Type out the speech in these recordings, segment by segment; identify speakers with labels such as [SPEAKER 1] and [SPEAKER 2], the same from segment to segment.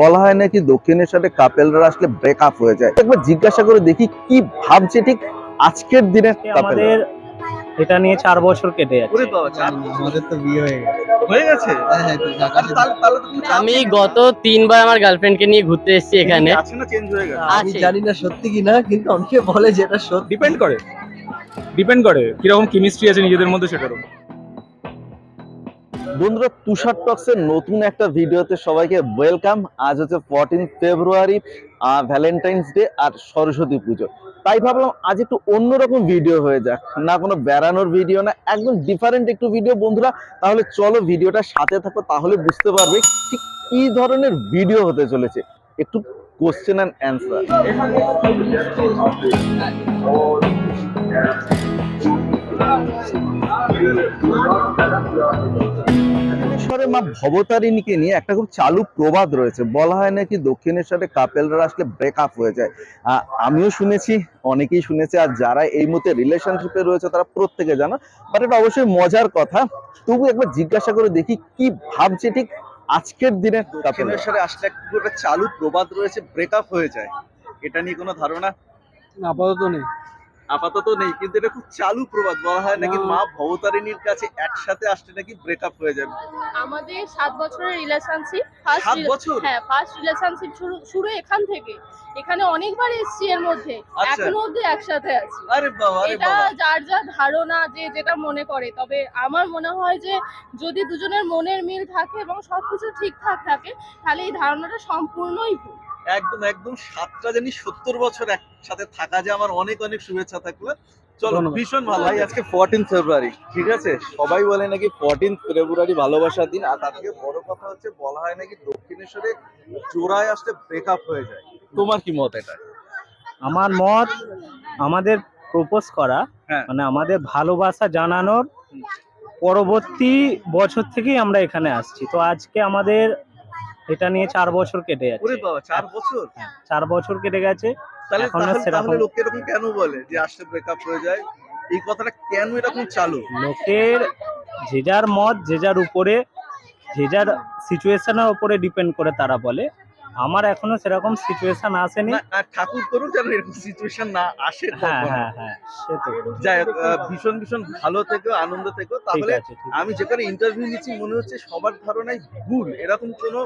[SPEAKER 1] বলা হয় নাকি দক্ষিণের সাথে কাপেলরা আসলে ব্রেকআপ হয়ে যায়। একবার জিজ্ঞাসা করে দেখি কি ভাবছে ঠিক আজকের দিনে
[SPEAKER 2] আমাদের এটা নিয়ে চার বছর কেটে যাচ্ছে।
[SPEAKER 3] আমাদের তো বিয়ে হয়ে গেছে।
[SPEAKER 1] হয়ে গেছে?
[SPEAKER 3] হ্যাঁ হ্যাঁ
[SPEAKER 4] আমি গত তিনবার আমার গার্লফ্রেন্ডকে নিয়ে ঘুরতে এসেছি এখানে।
[SPEAKER 1] আছে না চেঞ্জ হয়ে গেছে?
[SPEAKER 3] আমি জানি না সত্যি কি না কিন্তু অনেকে বলে যে এটা সত্যি।
[SPEAKER 5] ডিপেন্ড করে। ডিপেন্ড করে। কীরকম কেমিস্ট্রি আছে নিজেদের মধ্যে সেটার উপর
[SPEAKER 1] বন্ধুরা, তুষার টক্সের নতুন একটা ভিডিওতে সবাইকে ওয়েলকাম। আজ হচ্ছে ফোরটিন ফেব্রুয়ারি ভ্যালেন্টাইন্স ডে আর সরস্বতী পুজো। তাই ভাবলাম আজ একটু অন্যরকম ভিডিও হয়ে যাক। না, কোনো বেড়ানোর ভিডিও না, একদম ডিফারেন্ট একটু ভিডিও বন্ধুরা, তাহলে চলো ভিডিওটা সাথে থাকো, তাহলে বুঝতে পারবে ঠিক কি ধরনের ভিডিও হতে চলেছে। একটু কোশ্চেন অ্যান্ড অ্যান্সার মা ভবতারিণীকে নিয়ে একটা খুব চালু প্রবাদ রয়েছে। বলা হয় নাকি দক্ষিণেশ্বরে কাপেলরা আসলে ব্রেকআপ হয়ে যায়। আহ, আমিও শুনেছি অনেকেই শুনেছে আর যারা এই মুহূর্তে রিলেশনশিপে রয়েছে তারা প্রত্যেকে জানো। বাট এটা অবশ্যই মজার কথা। তবু একবার জিজ্ঞাসা করে দেখি কি ভাবছে ঠিক আজকের দিনে কাপেলের। সাথে আসলে একটা চালু প্রবাদ রয়েছে ব্রেকআপ হয়ে যায়। এটা নিয়ে কোনো ধারণা?
[SPEAKER 3] আপাতত নেই।
[SPEAKER 1] আপাতত নেই কিন্তু এটা খুব চালু প্রবাদ। বলা হয় নাকি মা ভবতারিণীর কাছে একসাথে আসলে নাকি ব্রেকআপ হয়ে যাবে?
[SPEAKER 6] আমাদের সাত বছরের রিলেশনশিপ ফার্স্ট
[SPEAKER 1] বছর?
[SPEAKER 6] হ্যাঁ ফার্স্ট রিলেশনশিপ শুরু শুরু এখান থেকে। এখানে অনেকবার এসছি এর মধ্যে।
[SPEAKER 1] আচ্ছা।
[SPEAKER 6] এখনও অব্দি একসাথে আছি।
[SPEAKER 1] আরে বাবা আরে
[SPEAKER 6] এটা যার যার ধারণা যে যেটা মনে করে তবে আমার মনে হয় যে যদি দুজনের মনের মিল থাকে এবং সবকিছু ঠিকঠাক থাকে তাহলে এই ধারণাটা সম্পূর্ণই ভুল।
[SPEAKER 1] একদম একদম সাতটা জানি সত্তর বছর একসাথে থাকা যে আমার অনেক অনেক শুভেচ্ছা থাকল। চলো। ভীষণ ভালো। ভাই আজকে ফোরটিন ফেব্রুয়ারি ঠিক আছে? সবাই বলে নাকি ফোরটিন ফেব্রুয়ারি ভালোবাসার দিন। আর তার থেকে বড় কথা হচ্ছে বলা হয় নাকি দক্ষিণেশ্বরে জোড়ায় আসলে ব্রেকআপ হয়ে যায়। তোমার কি মত এটা?
[SPEAKER 2] আমার মত আমাদের প্রপোজ করা
[SPEAKER 1] হ্যাঁ।
[SPEAKER 2] মানে আমাদের ভালোবাসা জানানোর পরবর্তী বছর থেকেই আমরা এখানে আসছি। তো আজকে আমাদের এটা নিয়ে চার বছর কেটে
[SPEAKER 1] ওরে
[SPEAKER 2] যাচ্ছে
[SPEAKER 1] বাবা চার বছর?
[SPEAKER 2] হ্যাঁ, চার বছর কেটে গেছে।
[SPEAKER 1] তাহলে তাহলে
[SPEAKER 2] সেরকম-
[SPEAKER 1] লোক এরকম কেন বলে যে ব্রেকআপ হয়ে যায়? এই কথাটা কেন এরকম চালু?
[SPEAKER 2] লোকের যে যার মত যে যার উপরে যে যার সিচুয়েশনের উপরে ডিপেন্ড করে তারা বলে। আমার এখনও সেরকম সিচুয়েশন আসেনি।
[SPEAKER 1] ঠাকুর করুক যেন এরকম সিচুয়েশন না আসে
[SPEAKER 2] হ্যাঁ হ্যাঁ হ্যাঁ
[SPEAKER 1] যাই হোক, ভীষণ ভীষণ ভালো থেকো আনন্দ থেকো। তাহলে আমি যেখানে ইন্টারভিউ নিচ্ছি মনে হচ্ছে সবার ধারণাই ভুল। এরকম কোনো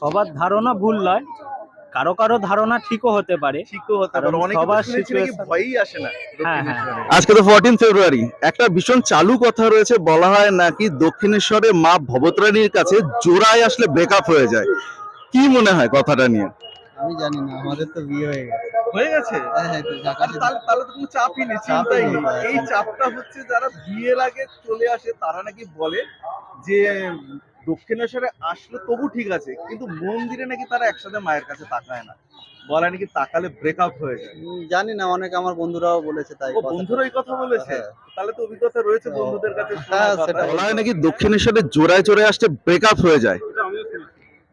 [SPEAKER 2] সবার ধারণা ভুল নয়। কারও কারও ধারণা ঠিকও হতে পারে।
[SPEAKER 1] ঠিকও হতে পারে।
[SPEAKER 2] কারণ সবার
[SPEAKER 1] শুনেছি নাকি
[SPEAKER 2] situation-
[SPEAKER 1] ভয়ই আসে না।
[SPEAKER 2] হ্যাঁ, হ্যাঁ।
[SPEAKER 1] আজকে তো ফোরটিন ফেব্রুয়ারি একটা ভীষণ চালু কথা রয়েছে বলা হয় নাকি দক্ষিণেশ্বরে মা ভবতারিণীর কাছে জোড়ায় আসলে ব্রেকআপ হয়ে যায়। কি মনে হয় কথাটা নিয়ে?
[SPEAKER 3] আমি জানি না আমাদের তো বিয়ে হয়ে গেছে।
[SPEAKER 1] হয়ে গেছে?
[SPEAKER 3] হ্যাঁ হ্যাঁ
[SPEAKER 1] আরে তাহলে তাহলে তো কোনো চাপই নেই চিন্তাই
[SPEAKER 3] নেই।
[SPEAKER 1] এই চাপটা হচ্ছে যারা বিয়ের আগে চলে আসে তারা নাকি বলে যে দক্ষিণেশ্বরে আসলে তবু ঠিক আছে কিন্তু মন্দিরে নাকি তারা একসাথে মায়ের কাছে তাকায় না। বলে নাকি তাকালে ব্রেকআপ হয়ে যায়।
[SPEAKER 3] জানি না অনেক আমার বন্ধুরাও বলেছে তাই
[SPEAKER 1] বন্ধুরা এই কথা বলেছে?
[SPEAKER 3] হ্যাঁ।
[SPEAKER 1] তাহলে তো অভিজ্ঞতা রয়েছে বন্ধুদের কাছে
[SPEAKER 3] হ্যাঁ, সেটা
[SPEAKER 1] বলা হয় নাকি দক্ষিণেশ্বরে জোড়ায় জোড়ায় আসতে ব্রেকআপ হয়ে যায়।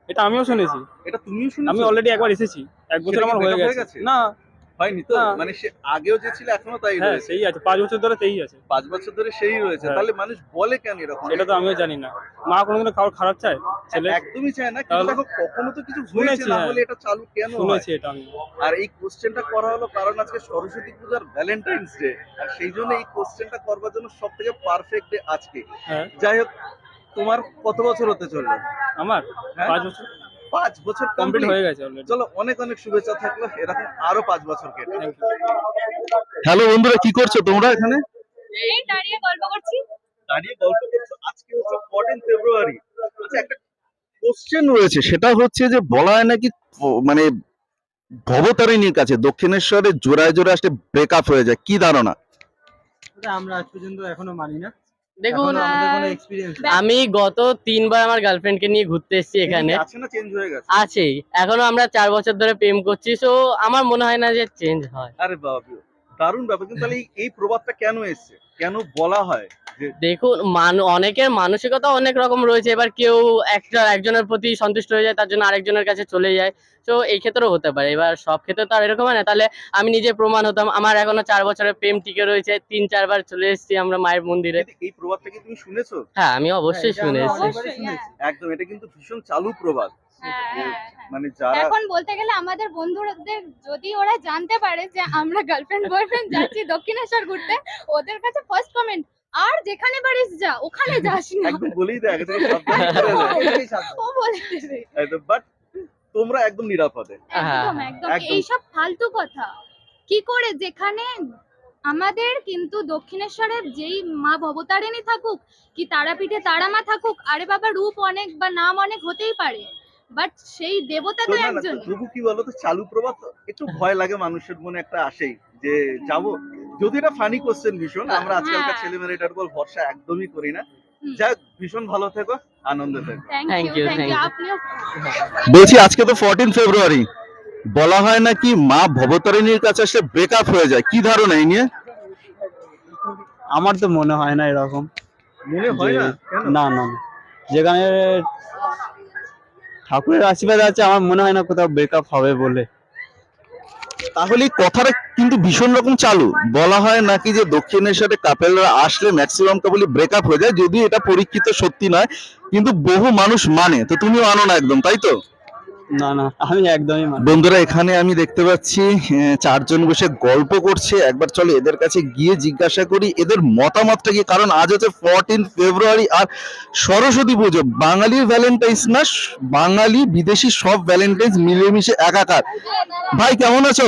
[SPEAKER 5] এটা আমিও শুনেছি।
[SPEAKER 1] এটা তুমিও শুনেছো?
[SPEAKER 5] আমি অলরেডি একবার এসেছি। এক বছর আমার হয়ে
[SPEAKER 1] হয়ে
[SPEAKER 5] গেছে? না
[SPEAKER 1] হয়নি তো? মানে সে আগেও যে ছিল এখনও তাই
[SPEAKER 5] হ্যাঁ
[SPEAKER 1] রয়েছে।
[SPEAKER 5] সেই আছে। পাঁচ বছর ধরে সেই আছে।
[SPEAKER 1] পাঁচ বছর ধরে সেই রয়েছে।
[SPEAKER 5] হ্যাঁ।
[SPEAKER 1] তাহলে মানুষ বলে কেন এরকম?
[SPEAKER 5] এটা তো আমিও জানি না। মা কোনোদিনও কারোর খারাপ চায়? ছেলে?
[SPEAKER 1] একদমই চায় না কিন্তু দেখো কখনো তো কিছু হয়েছে না
[SPEAKER 5] হ্যাঁ।
[SPEAKER 1] হলে এটা চালু কেন হয়?
[SPEAKER 5] শুনেছি এটা আমি।
[SPEAKER 1] আর এই কোশ্চেনটা করা হলো কারণ আজকে সরস্বতী পূজার ভ্যালেন্টাইন্স ডে আর সেই জন্য এই কোশ্চেনটা করবার জন্য সব থেকে পারফেক্ট ডে আজকে।
[SPEAKER 5] হ্যাঁ।
[SPEAKER 1] যাই হোক তোমার কত বছর হতে চলল?
[SPEAKER 5] আমার?
[SPEAKER 1] হ্যাঁ?
[SPEAKER 5] পাঁচ বছর?
[SPEAKER 1] পাঁচ বছর
[SPEAKER 5] কমপ্লিট হয়ে গেছে
[SPEAKER 1] চলো অনেক অনেক শুভেচ্ছা থাকল। এরকম আরও পাঁচ বছর কেটে। হ্যালো বন্ধুরা কি করছ তোমরা এখানে?
[SPEAKER 6] এই দাঁড়িয়ে গল্প করছি।
[SPEAKER 1] দাঁড়িয়ে গল্প করছ? আজকে হচ্ছে ফোরটিন ফেব্রুয়ারি আচ্ছা একটা কোশ্চেন রয়েছে। সেটা হচ্ছে যে বলা হয় নাকি মানে ভবতারিণীর কাছে দক্ষিণেশ্বরে জোড়ায় জোড়ায় আসলে ব্রেকআপ হয়ে যায়। কি ধারণা?
[SPEAKER 3] আমরা আজ পর্যন্ত এখনও মানি না।
[SPEAKER 4] দেখুন আমি গত তিনবার আমার গার্লফ্রেন্ডকে নিয়ে ঘুরতে এসেছি এখানে।
[SPEAKER 1] আছে না চেঞ্জ হয়ে গেছে?
[SPEAKER 4] আছেই। এখনও আমরা চার বছর ধরে প্রেম করছি তো আমার মনে হয় না যে চেঞ্জ হয়।
[SPEAKER 1] আরে বাবা দারুণ ব্যাপার। কিন্তু তাহলে এই- প্রভাবটা কেন এসছে? কেন বলা হয়
[SPEAKER 4] দেখুন মান অনেকের মানসিকতা অনেক রকম রয়েছে। এবার কেউ একটা একজনের প্রতি সন্তুষ্ট হয়ে যায় তার জন্য আরেকজনের কাছে চলে যায়। তো এই ক্ষেত্রেও হতে পারে। এবার সব ক্ষেত্রে তো আর এরকম হয় না। তাহলে আমি নিজে প্রমাণ হতাম। আমার এখনও চার বছরের প্রেম টিকে রয়েছে। তিন চারবার চলে এসেছি আমরা মায়ের মন্দিরে।
[SPEAKER 1] এই প্রবাদটা কি তুমি শুনেছো?
[SPEAKER 4] হ্যাঁ আমি অবশ্যই শুনেছি।
[SPEAKER 6] অবশ্যই, হ্যাঁ।
[SPEAKER 3] শুনেছি।
[SPEAKER 1] একদম এটা কিন্তু ভীষণ চালু প্রবাদ।
[SPEAKER 6] হ্যাঁ, হ্যাঁ, হ্যাঁ।
[SPEAKER 1] মানে যারা
[SPEAKER 7] এখন বলতে গেলে আমাদের বন্ধুদের যদি ওরা জানতে পারে যে আমরা গার্লফ্রেন্ড বয়ফ্রেন্ড যাচ্ছি দক্ষিণেশ্বর ঘুরতে ওদের কাছে ফার্স্ট কমেন্ট আর যেখানে পারিস যা ওখানে যাস না।
[SPEAKER 1] একদম বলেই দেয় সাবধান।
[SPEAKER 7] ও বলে
[SPEAKER 1] একদম বাট তোমরা একদম নিরাপদে।
[SPEAKER 4] হ্যাঁ,
[SPEAKER 7] একদম। একদম।
[SPEAKER 1] একদম।
[SPEAKER 7] এইসব ফালতু কথা। কি করে? যেখানে আমাদের কিন্তু দক্ষিণেশ্বরের যেই মা ভবতারিণী থাকুক কি তারাপীঠে তারা মা থাকুক আরে বাবা রূপ অনেক বা নাম অনেক হতেই পারে। বাট সেই দেবতা
[SPEAKER 1] তো
[SPEAKER 7] একজন।
[SPEAKER 1] তবু কি বলতো? চালু তো একটু ভয় লাগে মানুষের মনে একটা আসেই যে যাব। যদি এটা ফানি কোশ্চেন ভীষণ আমরা আজকালকার
[SPEAKER 7] হ্যাঁ।
[SPEAKER 1] ছেলে মেয়েরা এটার উপর ভরসা একদমই করি না। যাক ভীষণ ভালো থেকো আনন্দে থেকো।
[SPEAKER 7] থ্যাংক ইউ থ্যাংক ইউ আপনিও
[SPEAKER 1] বলছি আজকে তো ফোরটিন ফেব্রুয়ারি বলা হয় নাকি মা ভবতারিণীর কাছে এসে ব্রেকআপ হয়ে যায়? কি ধারণা এই নিয়ে?
[SPEAKER 3] আমার তো মনে হয় না এরকম।
[SPEAKER 1] মনে হয় না
[SPEAKER 3] না না। যেখানে ঠাকুরের আশীর্বাদ আছে, আমার মনে হয় না কোথাও ব্রেকআপ হবে বলে।
[SPEAKER 1] তাহলে কথাটা কিন্তু ভীষণ রকম চালু। বলা হয় নাকি যে দক্ষিণের সাথে কাপেলরা আসলে ম্যাক্সিমাম বলি ব্রেকআপ হয়ে যায়, যদিও এটা পরীক্ষিত সত্যি নয়, কিন্তু বহু মানুষ মানে তো তুমিও আনো না একদম, তাই তো?
[SPEAKER 3] না না আমি একদমই মানি
[SPEAKER 1] বন্ধুরা এখানে আমি দেখতে পাচ্ছি চারজন বসে গল্প করছে। একবার চলো এদের কাছে গিয়ে জিজ্ঞাসা করি এদের মতামতটা কি? কারণ আজ হচ্ছে ফোরটিন ফেব্রুয়ারি আর সরস্বতী পুজো। বাঙালির ভ্যালেন্টাইন্স না বাঙালি বিদেশি সব ভ্যালেন্টাইন্স মিলেমিশে একাকার। ভাই কেমন আছো?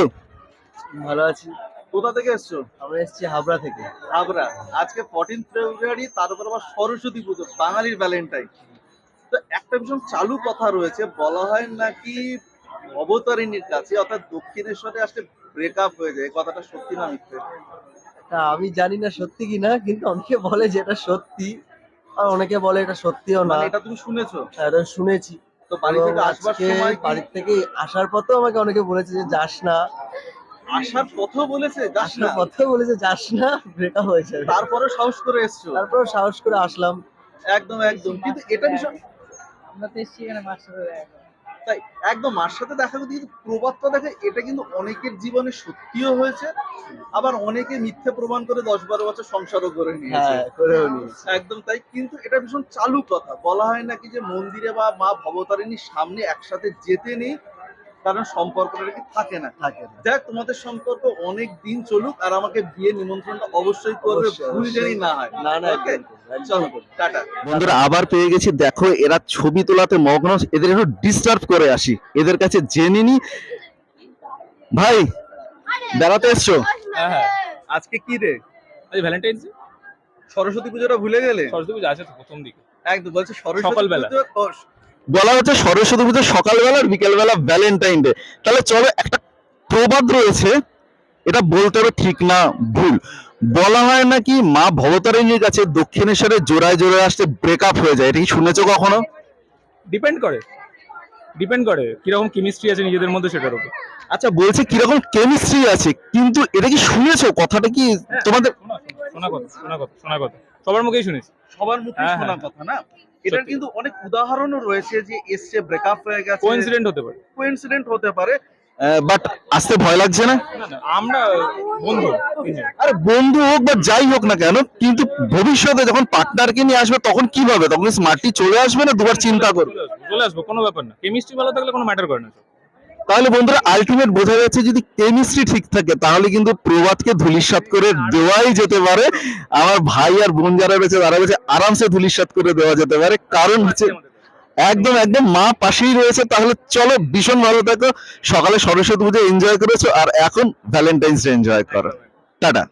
[SPEAKER 3] ভালো আছি।
[SPEAKER 1] কোথা থেকে এসছো?
[SPEAKER 3] আমরা এসেছি হাবড়া থেকে।
[SPEAKER 1] হাবড়া। আজকে ফোরটিন ফেব্রুয়ারি তার উপর আবার সরস্বতী পুজো বাঙালির ভ্যালেন্টাইন তো একটা ভীষণ চালু কথা রয়েছে বলা হয় নাকি অবতারিণীর কাছে অর্থাৎ দক্ষিণেশ্বরে আসলে ব্রেকআপ হয়ে যায় কথাটা সত্যি না মিথ্যে?
[SPEAKER 8] তা আমি জানি না সত্যি কি না কিন্তু অনেকে বলে যে এটা সত্যি আর অনেকে বলে এটা সত্যিও না।
[SPEAKER 1] মানে এটা তুমি শুনেছো?
[SPEAKER 8] এটা শুনেছি।
[SPEAKER 1] তো বাড়ি থেকে আসবার সময় কি
[SPEAKER 8] বাড়ির থেকে আসার পথেও আমাকে অনেকে বলেছে যে যাস না।
[SPEAKER 1] আসার পথও বলেছে যাস না?
[SPEAKER 8] পথেও বলেছে যাস না ব্রেকআপ হয়েছে
[SPEAKER 1] তারপরে সাহস করে এসছো?
[SPEAKER 8] তারপরে সাহস করে আসলাম।
[SPEAKER 1] একদম একদম। কিন্তু এটা ভীষণ তাই একদম মার সাথে দেখা করতে কিন্তু প্রবাদটা দেখে এটা কিন্তু অনেকের জীবনে সত্যিও হয়েছে আবার অনেকে মিথ্যে প্রমাণ করে দশ বারো বছর সংসারও করে নিয়েছে।
[SPEAKER 8] হ্যাঁ নিয়েছি।
[SPEAKER 1] একদম তাই কিন্তু এটা ভীষণ চালু কথা। বলা হয় নাকি যে মন্দিরে বা মা ভবতারিণীর সামনে একসাথে যেতে নেই কারণ সম্পর্কটা নাকি থাকে না।
[SPEAKER 8] থাকে।
[SPEAKER 1] দেখ তোমাদের সম্পর্ক অনেক দিন চলুক আর আমাকে বিয়ে নিমন্ত্রণটা অবশ্যই করবে ভুল জানি না হয়।
[SPEAKER 8] না না
[SPEAKER 1] বন্ধুরা আবার পেয়ে গেছি দেখো এরা ছবি তোলাতে মগ্ন এদের একটু ডিস্টার্ব করে আসি। এদের কাছে জেনে নি। ভাই বেড়াতে এসছো?
[SPEAKER 5] হ্যাঁ হ্যাঁ।
[SPEAKER 1] আজকে কি রে?
[SPEAKER 5] আজ ভ্যালেন্টাইন্স
[SPEAKER 1] সরস্বতী পুজোটা ভুলে গেলে?
[SPEAKER 5] সরস্বতী পুজো আছে প্রথম দিকে।
[SPEAKER 1] একদম বলছে সরস্বতী
[SPEAKER 5] সকালবেলা।
[SPEAKER 1] বলা হচ্ছে সরস্বতী পুজো সকালবেলা আর বিকেলবেলা ভ্যালেন্টাইন ডে তাহলে চলো একটা প্রবাদ রয়েছে এটা বলতে হবে ঠিক না ভুল। বলা হয় নাকি মা ভবতারিণীর কাছে দক্ষিণেশ্বরে জোড়ায় জোড়ায় আসতে ব্রেকআপ হয়ে যায় এটা কি শুনেছো কখনো?
[SPEAKER 5] ডিপেন্ড করে। ডিপেন্ড করে কীরকম কেমিস্ট্রি আছে নিজেদের মধ্যে সেটার উপর।
[SPEAKER 1] আচ্ছা বলছে কীরকম কেমিস্ট্রি আছে কিন্তু এটা কি শুনেছো? কথাটা কি তোমাদের
[SPEAKER 5] শোনা শোনা কথা শোনা কথা শোনা কথা। সবার মুখেই শুনেছি।
[SPEAKER 1] সবার মুখে
[SPEAKER 5] হ্যাঁ,
[SPEAKER 1] শোনা
[SPEAKER 5] হ্যাঁ।
[SPEAKER 1] কথা না? এটার কিন্তু অনেক উদাহরণও রয়েছে যে এসছে ব্রেকআপ হয়ে গেছে।
[SPEAKER 5] কোইন্সিডেন্ট হতে পারে।
[SPEAKER 1] কোইন্সিডেন্ট হতে পারে। বাট আসতে ভয় লাগছে না?
[SPEAKER 5] আমরা বন্ধু।
[SPEAKER 1] আরে বন্ধু হোক বা যাই হোক না কেন কিন্তু ভবিষ্যতে যখন পার্টনার কে নিয়ে আসবে তখন কি হবে তখন স্মার্টলি চলে আসবে না দুবার চিন্তা করবে?
[SPEAKER 5] চলে আসব, চলে আসব কোনো ব্যাপার না। কেমিস্ট্রি ভালো থাকলে কোনো ম্যাটার করে না।
[SPEAKER 1] তাহলে বন্ধুরা আলটিমেট বোঝা যাচ্ছে যদি কেমিস্ট্রি ঠিক থাকে, তাহলে কিন্তু প্রবাদকে ধুলিস্বাত করে দেওয়াই যেতে পারে। আমার ভাই আর বোন যারা রয়েছে, তারা রয়েছে, আরামসে ধুলিস্বাত করে দেওয়া যেতে পারে। কারণ হচ্ছে একদম একদম মা পাশেই রয়েছে। তাহলে চলো ভীষণ ভালো থাকো। সকালে সরস্বতী পুজো এনজয় করেছ, আর এখন ভ্যালেন্টাইন্স ডে এনজয় করো। টাটা।